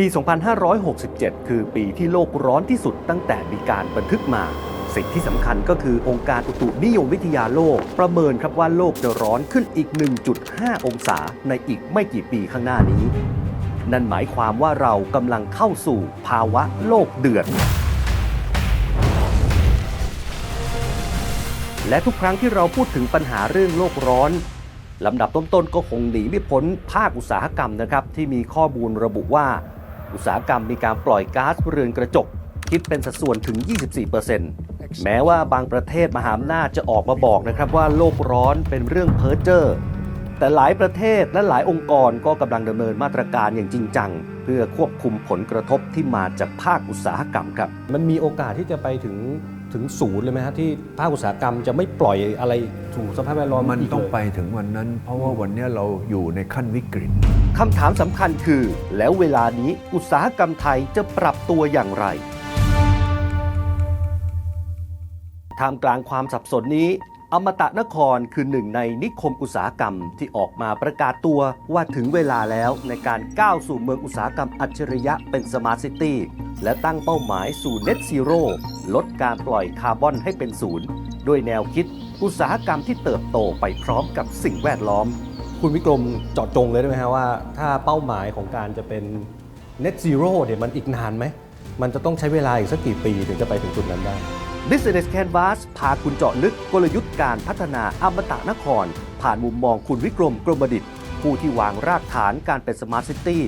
ปี 2567 คือปีที่โลกร้อนที่สุดตั้งแต่มีการบันทึกมา สิ่งที่สำคัญก็คือองค์การอุตุนิยมวิทยาโลก ประเมินครับว่าโลกจะร้อนขึ้นอีก 1.5 องศาในอีกไม่กี่ปีข้างหน้านี้ นั่นหมายความว่าเรากำลังเข้าสู่ภาวะโลกเดือดและทุกครั้งที่เราพูดถึงปัญหาเรื่องโลกร้อนลำดับต้นๆก็คงหนีไม่พ้นภาคอุตสาหกรรมนะครับ ที่มีข้อมูลระบุว่า อุตสาหกรรมมีการปล่อยก๊าซเรือนกระจก คิดเป็นสัดส่วนถึง 24%แม้ว่าบางประเทศมหาอำนาจจะออกมาบอกนะครับว่าโลกร้อนเป็นเรื่องเพ้อเจ้อแต่หลายประเทศและหลายองค์กรก็กำลังดำเนินมาตรการอย่างจริงจัง เพื่อควบคุมผลกระทบที่มาจากภาคอุตสาหกรรมครับ มันมีโอกาสที่จะไปถึง ถึงศูนย์เลยไหมฮะที่ภาคอุตสาหกรรมจะไม่ปล่อยอะไรสู่สภาพแวดล้อมมันกต้องเลยไปถึงวันนั้น เพราะว่าวันเนี้ยเราอยู่ในขั้นวิกฤตคำถามสำคัญคือ แล้วเวลานี้อุตสาหกรรมไทยจะปรับตัวอย่างไรท่ามกลางความสับสนนี้ อมตะนครคือหนึ่งในนิคมอุตสาหกรรมที่ออกมาประกาศตัวว่าถึงเวลาแล้วในการก้าวสู่เมืองอุตสาหกรรมอัจฉริยะเป็นสมาร์ทซิตี้และตั้งเป้าหมายสู่ Net Zero ลดการปล่อยคาร์บอนให้เป็นศูนย์ด้วยแนวคิดอุตสาหกรรมที่เติบโตไปพร้อมกับสิ่งแวดล้อม คุณวิกรมเจาะจงเลยได้ไหมฮะว่า ถ้าเป้าหมายของการจะเป็น net zero เนี่ยมันอีกนานไหม มันจะต้องใช้เวลาอีกสักกี่ปีถึงจะไปถึงจุดนั้นได้ Business Canvas พาคุณเจาะลึกกลยุทธ์การพัฒนาอมตะนคร ผ่านมุมมองคุณวิกรมกรมดิตผู้ที่วางรากฐานการเป็นสมาร์ทซิตี้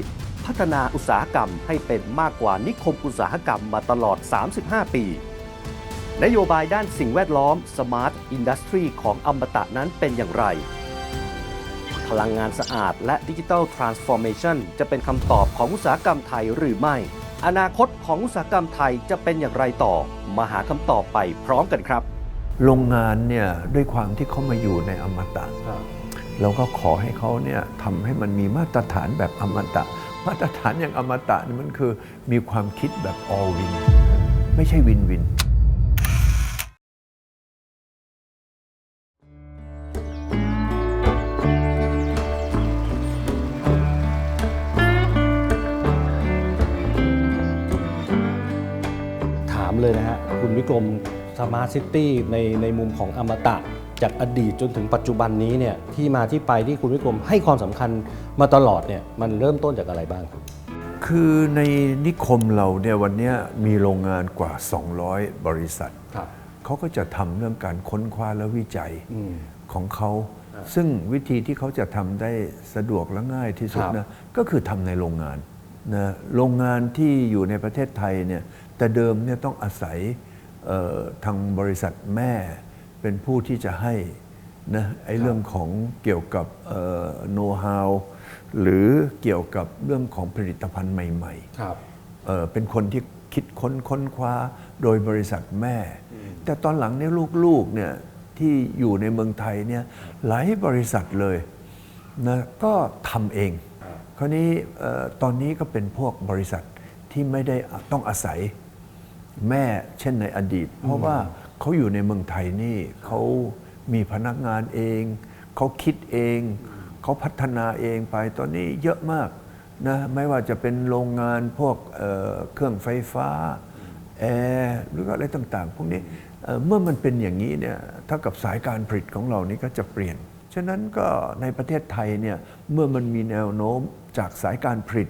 พัฒนาอุตสาหกรรมให้เป็นมากกว่านิคมอุตสาหกรรมมาตลอด 35 ปี นโยบายด้านสิ่งแวดล้อม Smart Industry ของอมตะนั้นเป็นอย่างไร พลังงานสะอาดและดิจิ t a ลทรานส์ฟอร์เมชันจะเป็นคำตอบของอุตสาหกรรมไทยหรือไม่ อนาคตของอุตสาหกรรมไทยจะเป็นอย่างไรต่อ มาหาคำตอบไปพร้อมกันครับ โรงงานเนี่ยด้วยความที่เขามาอยู่ในอมตะเราก็ขอให้เขาเนี่ยทำให้มันมีมาตรฐานแบบอมตะ มาตรฐานอย่างอมตะนี่มันคือมีความคิดแบบ all win ไม่ใช่วินวิน กรมสมาร์ทซิตี้ในในมุมของอมตะ จากอดีตจนถึงปัจจุบันนี้เนี่ยที่มาที่ไปที่คุณวิกรมให้ความสำคัญมาตลอดเนี่ยมันเริ่มต้นจากอะไรบ้างครับ คือในนิคมเราเนี่ยวันเนี้ยมีโรงงานกว่า 200 บริษัท ครับ เขาก็จะทำเรื่องการค้นคว้าและวิจัยของเขา ซึ่งวิธีที่เขาจะทำได้สะดวกและง่ายที่สุดครับ นะก็คือทำในโรงงานนะโรงงานที่อยู่ในประเทศไทยเนี่ยแต่เดิมเนี่ยต้องอาศัยเอ่อ ทางบริษัทแม่เป็นผู้ที่จะให้นะไอ้เรื่องของเกี่ยวกับโน้ตฮาวหรือเกี่ยวกับเรื่องของผลิตภัณฑ์ใหม่ๆครับเอ่อเป็นคนที่คิดค้นค้นคว้าโดยบริษัทแม่ แต่ตอนหลังเนี่ยลูกๆเนี่ยที่อยู่ในเมืองไทยเนี่ยหลายบริษัทเลยนะก็ทำเอง คราวนี้เอ่อตอนนี้ก็เป็นพวกบริษัทที่ไม่ได้ต้องอาศัย แม่เช่นในอดีต เพราะว่าเขาอยู่ในเมืองไทยนี่เขามีพนักงานเอง เขาคิดเอง เขาพัฒนาเองไปตอนนี้เยอะมากนะไม่ว่าจะเป็นโรงงานพวกเอ่อเครื่องไฟฟ้าแอร์หรืออะไรต่างๆ พวกนี้เอ่อเมื่อมันเป็นอย่างนี้เนี่ยเท่ากับสายการผลิตของเรานี่ก็จะเปลี่ยน ฉะนั้นก็ในประเทศไทยเนี่ยเมื่อมันมีแนวโน้มจากสายการผลิต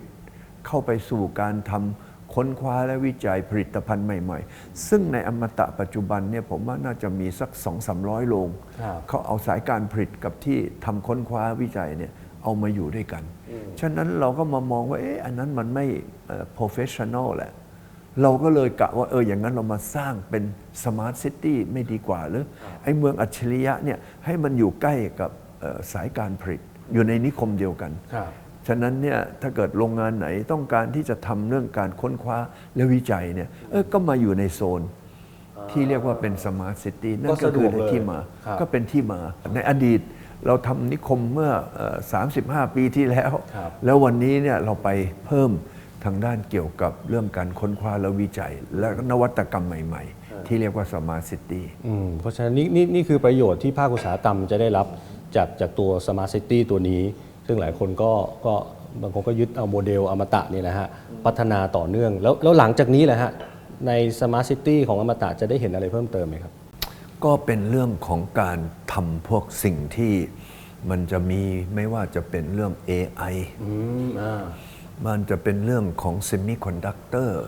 เข้าไปสู่การทำ ค้นคว้าและวิจัยผลิตภัณฑ์ใหม่ๆ ซึ่งในอมตะปัจจุบันเนี่ยผมว่าน่าจะมีสัก 2 3 0 0 โรงครับเขาเอาสายการผลิตกับที่ทำค้นคว้าวิจัยเนี่ยเอามาอยู่ด้วยกัน ฉะนั้นเราก็มามองว่าเอ๊ะอันนั้นมันไม่เอ่อ professional แหละ เราก็เลยกะว่าเอออย่างนั้นเรามาสร้างเป็น smart city ไม่ดีกว่าหรือไอ้เมืองอัจฉริยะเนี่ยให้มันอยู่ใกล้กับเอ่อสายการผลิตอยู่ในนิคมเดียวกันครับ ฉะนั้นเนี่ยถ้าเกิดโรงงานไหนต้องการที่จะทำเรื่องการค้นคว้าและวิจัยเนี่ยเออก็มาอยู่ในโซนที่เรียกว่าเป็นสมาร์ทซิตี้นั่นก็ก็สะดคืวอกในเลยที่มาครับก็เป็นที่มาในอดีตเราทำนิคมเมื่อเอ่อ35 ปีที่แล้วครับแล้ววันนี้เนี่ยเราไปเพิ่มทางด้านเกี่ยวกับเรื่องการค้นคว้าและวิจัย และนวัตกรรมใหม่ๆ ที่เรียกว่าสมาร์ทซิตี้อืมเพราะฉะนั้นนี่นี่นี่คือประโยชน์ที่ภาคอุตสาหกรรมจะได้รับจากจากตัว Smart City ตัวนี้ ซึ่งหลายคนก็ก็บางคนก็ยึดเอาโมเดลอมตะนี่แหละฮะพัฒนาต่อเนื่องแล้วแล้วหลังจากนี้แหละฮะในสมาร์ทซิตี้ของอมตะจะได้เห็นอะไรเพิ่มเติมไหมครับ ก็เป็นเรื่องของการทำพวกสิ่งที่มันจะมีไม่ว่าจะเป็นเรื่อง AI อืมอ่า มันจะเป็นเรื่องของเซมิคอนดักเตอร์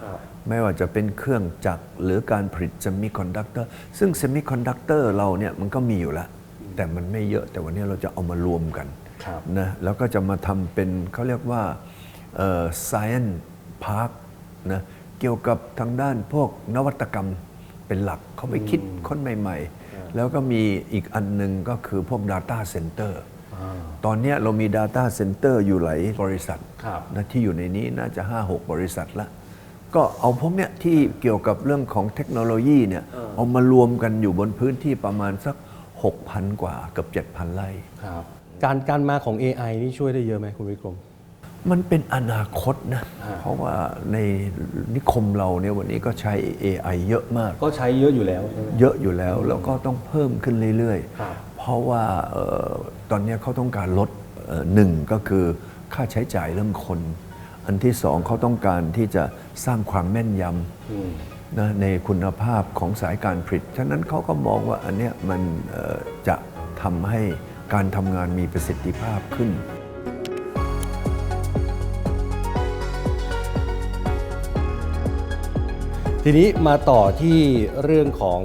ไม่ว่าจะเป็นเครื่องจักรหรือการผลิตเซมิคอนดักเตอร์ซึ่งเซมิคอนดักเตอร์เราเนี่ยมันก็มีอยู่แล้ว แต่มันไม่เยอะแต่วันนี้เราจะเอามารวมกันครับ นะแล้วก็จะมาทำเป็นเขาเรียกว่าเอ่อ science park นะเกี่ยวกับทางด้านพวกนวัตกรรมเป็นหลักเขาไปคิดค้นใหม่ ๆ แล้วก็มีอีกอันหนึ่งก็คือพวก Data Center ตอนเนี้ยเรามี Data Center อยู่หลายบริษัทครับนะที่อยู่ในนี้น่าจะ 5-6 บริษัทละก็เอาพวกเนี้ยที่เกี่ยวกับเรื่องของเทคโนโลยีเนี่ยเอามารวมกันอยู่บนพื้นที่ประมาณสัก 6,000 กว่าเกือบ7,000 ไร่ครับ การการมาของ AI นี่ช่วยได้เยอะไหมคุณวิกรม มันเป็นอนาคตนะอ่าเพราะว่าในนิคมเราเนี่ยวันนี้ก็ใช้ AI เยอะมาก ก็ใช้เยอะอยู่แล้วใช่ไหม เยอะอยู่แล้วแล้วก็ต้องเพิ่มขึ้นเรื่อยครับ ๆ เพราะว่าเอ่อตอนเนี้ยเขาต้องการลดเอ่อหนึ่งก็คือค่าใช้จ่ายเรื่องคน อันที่สองเขาต้องการที่จะสร้างความแม่นยอืมำนะในคุณภาพของสายการผลิต ฉะนั้นเขาก็มองว่าอันเนี้ยมันเอ่อจะทำให้ การทำงานมีประสิทธิภาพขึ้น ทีนี้มาต่อที่เรื่องของ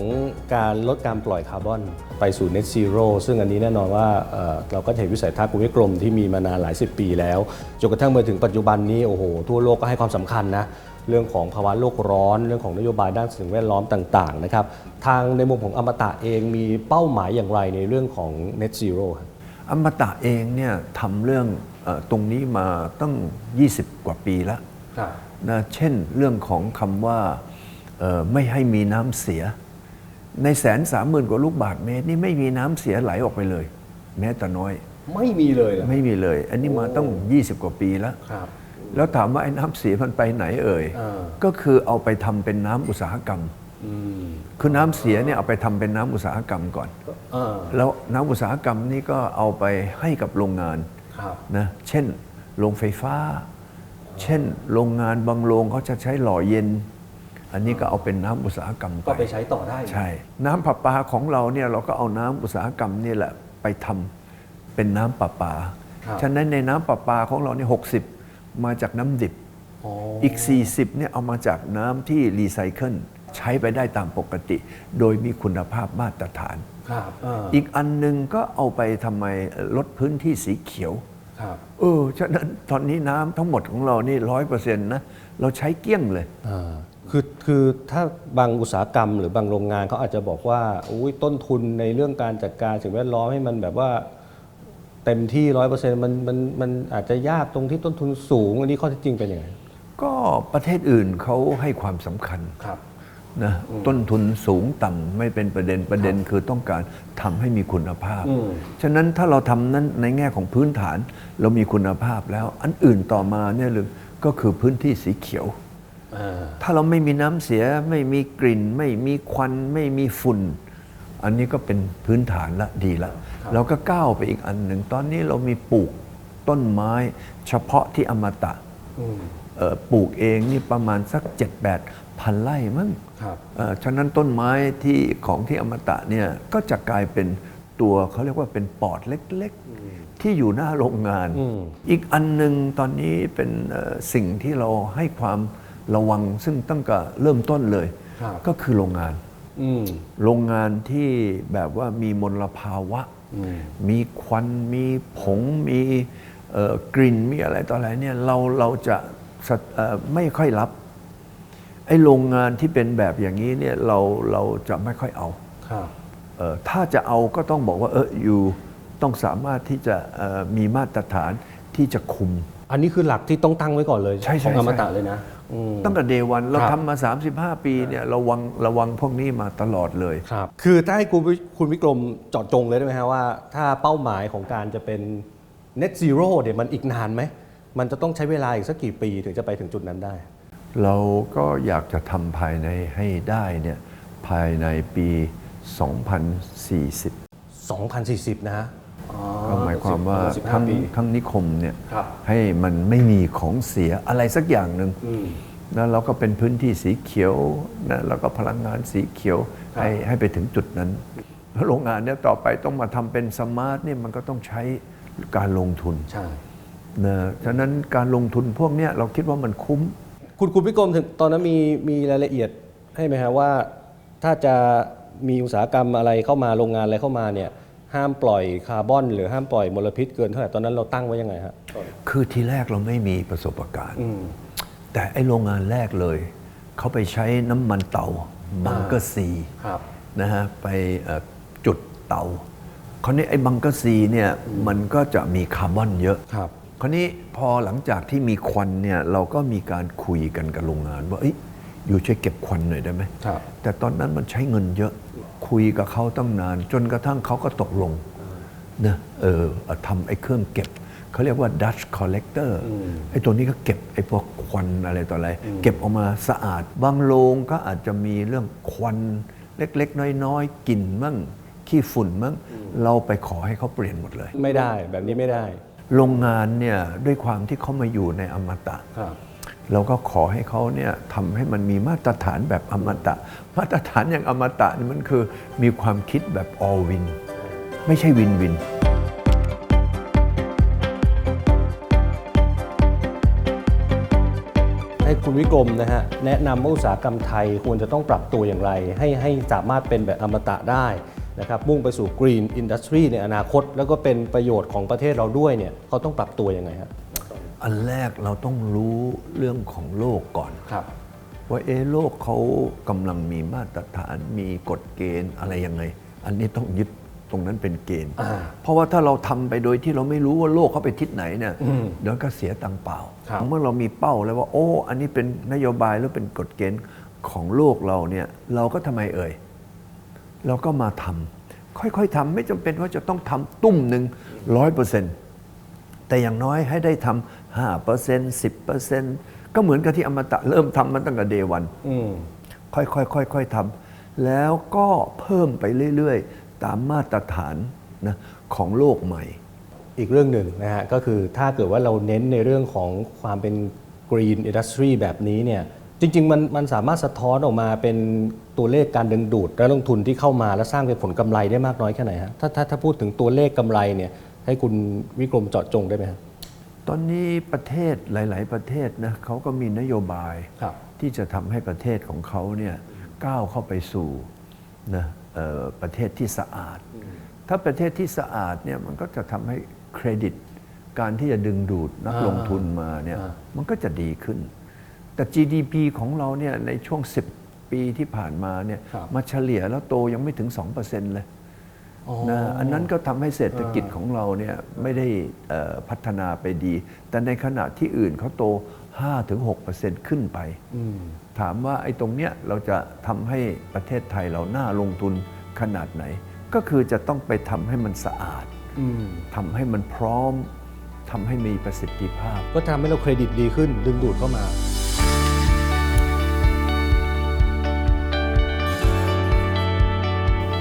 การลดการปล่อยคาร์บอน ไปสู่ Net Zero ซึ่งอันนี้แน่นอนว่าเอ่อเราก็เห็นวิสัยทัศน์ภูมิกรมที่มีมานานหลายสิบปีแล้ว จนกระทั่งมาถึงปัจจุบันนี้โอ้โหทั่วโลกก็ให้ความสำคัญนะ เรื่องของภาวะโลกร้อน เรื่องของนโยบายด้านสิ่งแวดล้อมต่างๆนะครับทางในมุมของอมตะเองมีเป้าหมายอย่างไรในเรื่องของ Net Zero ครับอมตะเองเนี่ยทำเรื่องเออตรงนี้มาตั้ง 20 กว่าปีแล้วนะเช่นเรื่องของคำว่าเอ่อไม่ให้มีน้ำเสีย ในแสนสามหมื่นกว่าลูกบาทเมตรนี่ไม่มีน้ำเสียไหลออกไปเลย แม้แต่น้อย ไม่มีเลยเหรอไม่มีเลย อันนี้มาต้อง20 กว่าปีแล้วครับ แล้วถามว่าไอ้น้ำเสียมันไปไหนเอ่ยอ่าก็คือเอาไปทำเป็นน้ำอุตสาหกรรมอืมคือน้ำเสียเนี่ยเอาไปทำเป็นน้ำอุตสาหกรรมก่อนอ่าแล้วน้ำอุตสาหกรรมนี่ก็เอาไปให้กับโรงงานครับนะเช่นโรงไฟฟ้า เช่นโรงงานบางโรงเขาจะใช้หล่อเย็น อันนี้ก็เอาเป็นน้ำอุตสาหกรรมก็ไปไปใช้ต่อได้ ใช่ น้ำประปาของเราเนี่ยเราก็เอาน้ำอุตสาหกรรมนี่แหละไปทำเป็นน้ำประปาครับฉะนั้นในน้ำประปาของเราเนี่ยหก มาจากน้ำดิบอ๋ออีก 40เนี่ยเอามาจากน้ำที่รีไซเคิลใช้ไปได้ตามปกติ โดยมีคุณภาพมาตรฐานครับอ่าอีกอันหนึงก็เอาไปทำไมลดพื้นที่สีเขียวครับเออฉะนั้นตอนนี้น้ำทั้งหมดของเรานี่ร้อยเปอร์เซ็นต์นะ เราใช้เกลี้ยงเลยอ่าคือคือถ้าบางอุตสาหกรรมหรือบางโรงงานเขาอาจจะบอกว่าอุ้ยต้นทุนในเรื่องการจัดการสิ่งแวดล้อมให้มันแบบว่า เต็มที่ร้อยเปอร์เซ็นต์มันมันมันอาจจะยากตรงที่ต้นทุนสูง อันนี้ข้อเท็จจริงเป็นยังไง ก็ประเทศอื่นเขาให้ความสำคัญครับ นะต้นทุนสูงต่ำไม่เป็นประเด็นประเด็นคือต้องการทำให้มีคุณภาพ อืม ฉะนั้นถ้าเราทำนั้นในแง่ของพื้นฐานเรามีคุณภาพแล้ว อันอื่นต่อมาเนี่ยเลยก็คือพื้นที่สีเขียว อ่า ถ้าเราไม่มีน้ำเสียไม่มีกลิ่น ไม่มีควันไม่มีฝุ่น อันนี้ก็เป็นพื้นฐานละดีละเราก็ก้าวไปอีกอันหนึ่ง ตอนนี้เรามีปลูกต้นไม้เฉพาะที่อมตะอืมเอ่อปลูกเองนี่ประมาณสัก 7-8 พันไร่มั้งครับเอ่อฉะนั้นต้นไม้ที่ของที่อมตะเนี่ยก็จะกลายเป็นตัวเขาเรียกว่าเป็นปอดเล็กๆ ที่อยู่หน้าโรงงานอืมอีกอันหนึ่งตอนนี้เป็นเอ่อสิ่งที่เราให้ความระวังซึ่งตั้งแต่เริ่มต้นเลยครับก็คือโรงงานอืม โรงงานที่แบบว่ามีมลภาวะอืมมีควันมีผงมีเอ่อกลิ่นมีอะไรต่ออะไรเนี่ยเราเราจะสะเอ่อไม่ค่อยรับไอ้โรงงานที่เป็นแบบอย่างนี้เนี่ยเราเราจะไม่ค่อยเอาครับเอ่อถ้าจะเอาก็ต้องบอกว่าเอออยู่ต้องสามารถที่จะเอ่อมีมาตรฐานที่จะคุม อันนี้คือหลักที่ต้องตั้งไว้ก่อนเลยใช่ใช่ของอมตะใช่เลยนะอืม ตั้งแต่เดวันเราครับทำมา 35 ปีเนี่ยระวังระวังพวกนี้มาตลอดเลยครับคือถ้าให้คุณวิคุณวิกรมเจาะจงเลยได้ไหมฮะว่า ถ้าเป้าหมายของการจะเป็น net zero เนี่ยมันอีกนานไหม มันจะต้องใช้เวลาอีกสักกี่ปีถึงจะไปถึงจุดนั้นได้ เราก็อยากจะทำภายในให้ได้เนี่ยภายในปี 2040 2040 นะฮะอ๋อ ก็หมายความว่าสิบห้าทั้งปี ทั้งนิคมเนี่ยครับให้มันไม่มีของเสียอะไรสักอย่างหนึ่งอืม นะเราก็เป็นพื้นที่สีเขียวนะแล้วก็พลังงานสีเขียวครับ ให้ให้ไปถึงจุดนั้นแล้วโรงงานเนี่ยต่อไปต้องมาทำเป็นสมาร์ทเนี่ยมันก็ต้องใช้การลงทุน ใช่ นะฉะนั้นการลงทุนพวกเนี้ยเราคิดว่ามันคุ้ม คุณคุณพิกรมถึงตอนนั้นมีมีรายละเอียดให้ไหมฮะว่า ถ้าจะมีอุตสาหกรรมอะไรเข้ามาโรงงานอะไรเข้ามาเนี่ย ห้ามปล่อยคาร์บอน หรือห้ามปล่อยมลพิษเกินเท่าไหร่ตอนนั้นเราตั้งไว้ยังไงฮะคือทีแรกเราไม่มีประสบการณ์อืมแต่ไอโรงงานแรกเลย เขาไปใช้น้ำมันเตาบังเกอร์ซีครับนะฮะไปเอ่อจุดเตาคราวนี้ไอ้บังเกอร์ซีเนี่ยมันก็จะมีคาร์บอนเยอะครับคราวนี้พอหลังจากที่มีควันเนี่ยเราก็มีการคุยกันกับโรงงานว่าเอ้ยอยู่ช่วยเก็บควันหน่อยได้ไหมครับแต่ตอนนั้นมันใช้เงินเยอะ คุยกับเขาตั้งนาน จนกระทั่งเขาก็ตกลงนะเออเอาทำไอ้เครื่องเก็บเขาเรียกว่า Dutch collector ไอ้ตัวนี้ก็เก็บไอ้พวกควันอะไรต่ออะไร เก็บออกมาสะอาด บางโรงก็อาจจะมีเรื่องควันเล็ก ๆ น้อย ๆกลิ่นมั่งขี้ฝุ่นมั่งเราไปขอให้เขาเปลี่ยนหมดเลย ไม่ได้แบบนี้ไม่ได้ โรงงานเนี่ยด้วยความที่เขามาอยู่ในอมตะครับ เราก็ขอให้เขาเนี่ยทำให้มันมีมาตรฐานแบบอมตะ มาตรฐานอย่างอมตะนี่มันคือมีความคิดแบบ all win ไม่ใช่วินวินให้คุณวิกรมนะฮะแนะนำว่าอุตสาหกรรมไทยควรจะต้องปรับตัวอย่างไร ให้ให้สามารถเป็นแบบอมตะได้นะครับมุ่งไปสู่ Green Industry ในอนาคต แล้วก็เป็นประโยชน์ของประเทศเราด้วยเนี่ยเขาต้องปรับตัวยังไงฮะ อันแรกเราต้องรู้เรื่องของโลกก่อนครับว่าเอะโลกเขากำลังมีมาตรฐานมีกฎเกณฑ์อะไรยังไง อันนี้ต้องยึดตรงนั้นเป็นเกณฑ์อ่าเพราะว่าถ้าเราทำไปโดยที่เราไม่รู้ว่าโลกเขาไปทิศไหนเนี่ยเดี๋ยวก็เสียตังค์เปล่าครับเมื่อเรามีเป้าแล้วว่า โอ้ อันนี้เป็นนโยบายหรือเป็นกฎเกณฑ์ของโลกเราเนี่ย เราก็ทำไมเอ่ยเราก็มาทำค่อยๆทำไม่จำเป็นว่าจะต้องทำตุ้มหนึ่งร้อยเปอร์เซ็นต์แต่อย่างน้อยให้ได้ทำห้า เปอร์เซ็นต์สิบเปอร์เซ็นต์ก็เหมือนกับที่อมตะเริ่มทำมันตั้งแต่เดวันอืมค่อยๆค่อยๆทำแล้วก็เพิ่มไปเรื่อยๆ ตามมาตรฐานนะของโลกใหม่ อีกเรื่องหนึ่งนะฮะก็คือถ้าเกิดว่าเราเน้นในเรื่องของความเป็น Green Industry แบบนี้เนี่ยจริงๆมันมันสามารถสะท้อนออกมาเป็นตัวเลขการดึงดูดและลงทุนที่เข้ามาและสร้างเป็นผลกำไรได้มากน้อยแค่ไหนฮะถ้าถ้าถ้าพูดถึงตัวเลขกำไรเนี่ยให้คุณวิกรมเจาะจงได้ไหมครับ ตอนนี้ประเทศหลาย ๆ ประเทศนะเขาก็มีนโยบายครับที่จะทำให้ประเทศของเขาเนี่ยก้าวเข้าไปสู่นะเอ่อประเทศที่สะอาด ถ้าประเทศที่สะอาดเนี่ยมันก็จะทำให้เครดิต การที่จะดึงดูดนักอ่าลงทุนมาเนี่ยอ่ามันก็จะดีขึ้น แต่ GDP ของเราเนี่ยในช่วง 10 ปีที่ผ่านมาเนี่ยครับมาเฉลี่ยแล้วโตยังไม่ถึง 2%เลยอ๋อ นะอันนั้นก็ทำให้เศรษฐกิจของเราเนี่ยไม่ได้เอ่อพัฒนาไปดี แต่ในขณะที่อื่นเขาโต 5-6%ขึ้นไปอืมถามว่าไอ้ตรงเนี้ยเราจะทำให้ประเทศไทยเราน่าลงทุนขนาดไหน ก็คือจะต้องไปทำให้มันสะอาดอืมทำให้มันพร้อมทำให้มีประสิทธิภาพ ก็ทำให้เราเครดิตดีขึ้นดึงดูดเข้ามา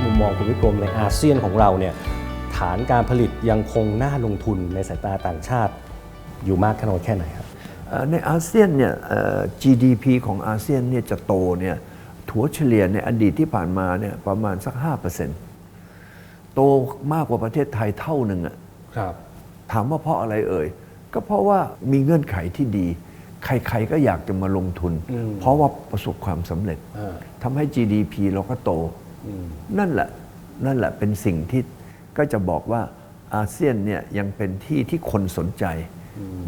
มุมมองคุณวิกรมในอาเซียนของเราเนี่ยฐานการผลิตยังคงน่าลงทุนในสายตาต่างชาติอยู่มากขนาดแค่ไหนครับเอ่อในอาเซียนเนี่ยเอ่อ GDP ของอาเซียนเนี่ยจะโตเนี่ยถัวเฉลี่ยในอดีตที่ผ่านมาเนี่ยประมาณสัก 5%โตมากกว่าประเทศไทยเท่าหนึ่งอะครับถามว่าเพราะอะไรเอ่ย ก็เพราะว่ามีเงื่อนไขที่ดี ใครๆก็อยากจะมาลงทุนอืมเพราะว่าประสบความสำเร็จอ่าทำให้ GDP เราก็โตอืม นั่นแหละนั่นแหละเป็นสิ่งที่ก็จะบอกว่าอาเซียนเนี่ยยังเป็นที่ที่คนสนใจ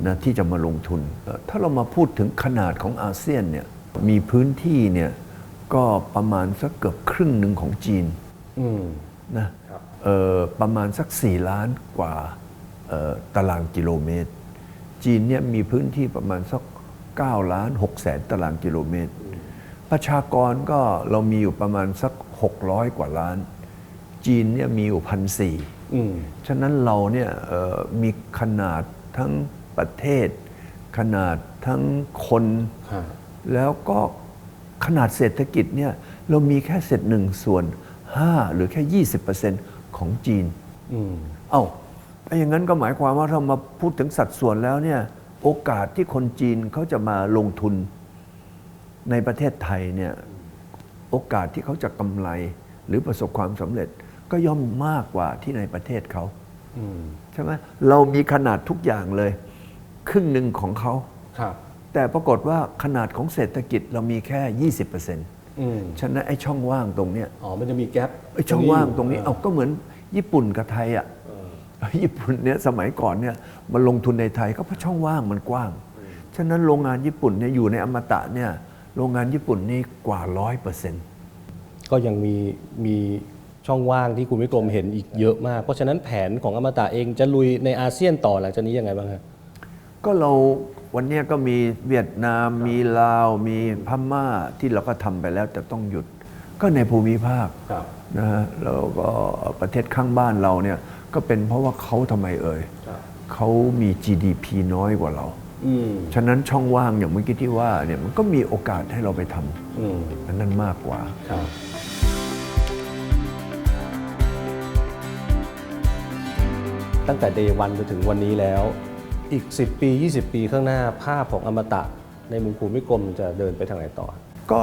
นะที่จะมาลงทุนเอ่อถ้าเรามาพูดถึงขนาดของอาเซียนเนี่ยมีพื้นที่เนี่ยก็ประมาณสักเกือบครึ่งหนึ่งของจีนอืมนะครับเอ่อประมาณสัก 4 ล้านกว่าเอ่อตารางกิโลเมตร จีนเนี่ยมีพื้นที่ประมาณสัก 9 ล้าน6แสนตารางกิโลเมตร ประชากรก็เรามีอยู่ประมาณสัก 600 กว่าล้าน จีนเนี่ยมีอยู่พันสี่อืมฉะนั้นเราเนี่ยเอ่อมีขนาดทั้งประเทศ ขนาดทั้งคนฮะแล้วก็ขนาดเศรษฐกิจเนี่ยเรามีแค่เศษหนึ่งส่วน 5 หรือแค่ 20%ของจีนอืมเอ้าไอ้อย่างนั้นก็หมายความว่าเรามาพูดถึงสัดส่วนแล้วเนี่ยโอกาสที่คนจีนเขาจะมาลงทุนในประเทศไทยเนี่ย โอกาสที่เขาจะกำไรหรือประสบความสำเร็จก็ย่อมมากกว่าที่ในประเทศเขาอืมใช่ไหมเรามีขนาดทุกอย่างเลย ครึ่งหนึ่งของเขาครับแต่ปรากฏว่าขนาดของเศรษฐกิจเรามีแค่ 20%อืมฉะนั้นไอ้ช่องว่างตรงเนี้ยอ๋อมันจะมีแกลบไอ้ช่องว่างตรงนี้เอเอาก็เหมือนญี่ปุ่นกับไทยอะอญี่ปุ่นเนี่ยสมัยก่อนเนี่ยมาลงทุนในไทยก็เพราะช่องว่างมันกว้าง ฉะนั้นโรงงานญี่ปุ่นเนี่ยอยู่ในอมตะเนี่ย โรงงานญี่ปุ่นนี่กว่าร้อยเปอร์เซ็นต์ก็ยังมีมีช่องว่างที่คุณวิกรมเห็นอีกเยอะมาก เพราะฉะนั้นแผนของอมตะเองจะลุยในอาเซียนต่อหลังจากนี้ยังไงบ้างครับก็เราวันเนี้ยก็มีเวียดนามมีลาว มีพม่าที่เราก็ทำไปแล้วแต่ต้องหยุด ก็ในภูมิภาคครับนะฮะแล้วก็ประเทศข้างบ้านเราเนี่ยก็เป็นเพราะว่าเขาทำไมเอ่ยครับเขามี GDP น้อยกว่าเราอืม ฉะนั้นช่องว่างอย่างเมื่อกี้ที่ว่าเนี่ยมันก็มีโอกาสให้เราไปทำอืมอันนั้นมากกว่าครับตั้งแต่เดวันจนถึงวันนี้แล้ว อีก 10 ปี 20 ปีข้างหน้าภาพของอมตะ ในมุมภูมิกรมจะเดินไปทางไหนต่อ ก็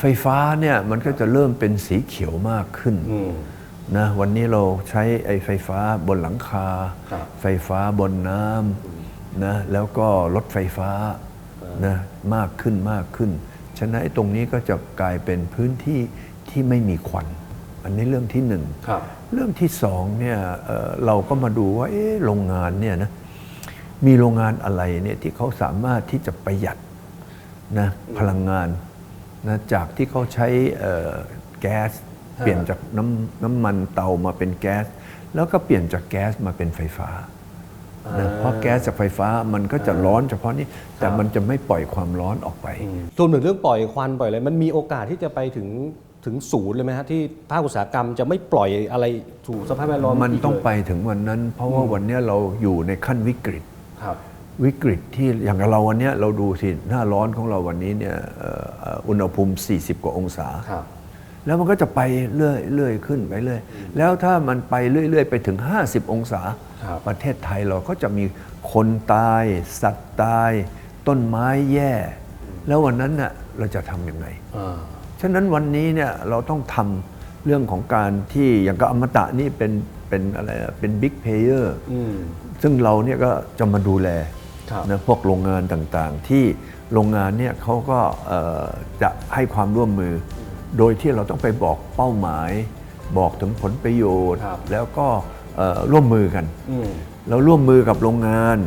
ไฟฟ้าเนี่ยมันก็จะเริ่มเป็นสีเขียวมากขึ้นอืมนะวันนี้เราใช้ไอ้ไฟฟ้าบนหลังคาครับไฟฟ้าบนน้ำ นะแล้วก็รถไฟฟ้านะมากขึ้นมากขึ้น ฉะนั้นไอ้ตรงนี้ก็จะกลายเป็นพื้นที่ที่ไม่มีควัน อันนี้เรื่องที่หนึ่งครับเรื่องที่สองเนี่ยเอ่อเราก็มาดูว่าเอ๊ะโรงงานเนี่ยนะมีโรงงานอะไรเนี่ยที่เขาสามารถที่จะประหยัดนะพลังงานนะจากที่เขาใช้เอ่อแก๊ส เปลี่ยนจากน้ำน้ำมันเตามาเป็นแก๊ส แล้วก็เปลี่ยนจากแก๊สมาเป็นไฟฟ้า นะเพราะแก๊สจากไฟฟ้ามันก็จะร้อนเฉพาะนี้แต่มันจะไม่ปล่อยความร้อนออกไปรวมถึงเรื่องปล่อยควันปล่อยอะไรมันมีโอกาสที่จะไปถึงถึงศูนย์เลยไหมฮะที่ภาคอุตสาหกรรมจะไม่ปล่อยอะไรสู่สภาพแวดล้อมมันกต้องเลยไปถึงวันนั้น เพราะว่าวันเนี้ยเราอยู่ในขั้นวิกฤตครับวิกฤตที่อย่างเราวันเนี้ยเราดูสิหน้าร้อนของเราวันนี้เนี่ยเอ่อเอ่ออุณหภูมิ 40 กว่าองศาครับ แล้วมันก็จะไปเรื่อยเรื่อยขึ้นไปเรื่อยแล้วถ้ามันไปเรื่อย ๆ ไปถึง 50 องศาครับประเทศไทยเราก็จะมีคนตาย สัตว์ตาย ต้นไม้แย่ แล้ววันนั้นน่ะเราจะทำยังไงอ่าฉะนั้นวันนี้เนี่ยเราต้องทำเรื่องของการที่อย่างกับอมตะนี่เป็นเป็นอะไรอะเป็นบิ๊กเพเยอร์อืมซึ่งเราเนี่ยก็จะมาดูแลครับนะพวกโรงงานต่างๆ ที่โรงงานเนี่ยเขาก็เอ่อจะให้ความร่วมมือ โดยที่เราต้องไปบอกเป้าหมาย บอกถึงผลประโยชน์ ครับ แล้วก็เอ่อร่วมมือกัน อืม เราร่วมมือกับโรงงาน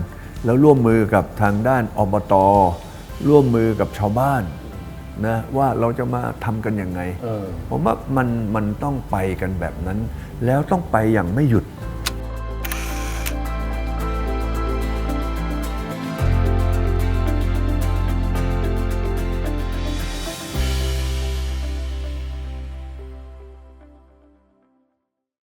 แล้วร่วมมือกับทางด้านอบต ร่วมมือกับชาวบ้านนะว่าเราจะมาทำกันยังไง เออ ผมว่ามันมันต้องไปกันแบบนั้น แล้วต้องไปอย่างไม่หยุด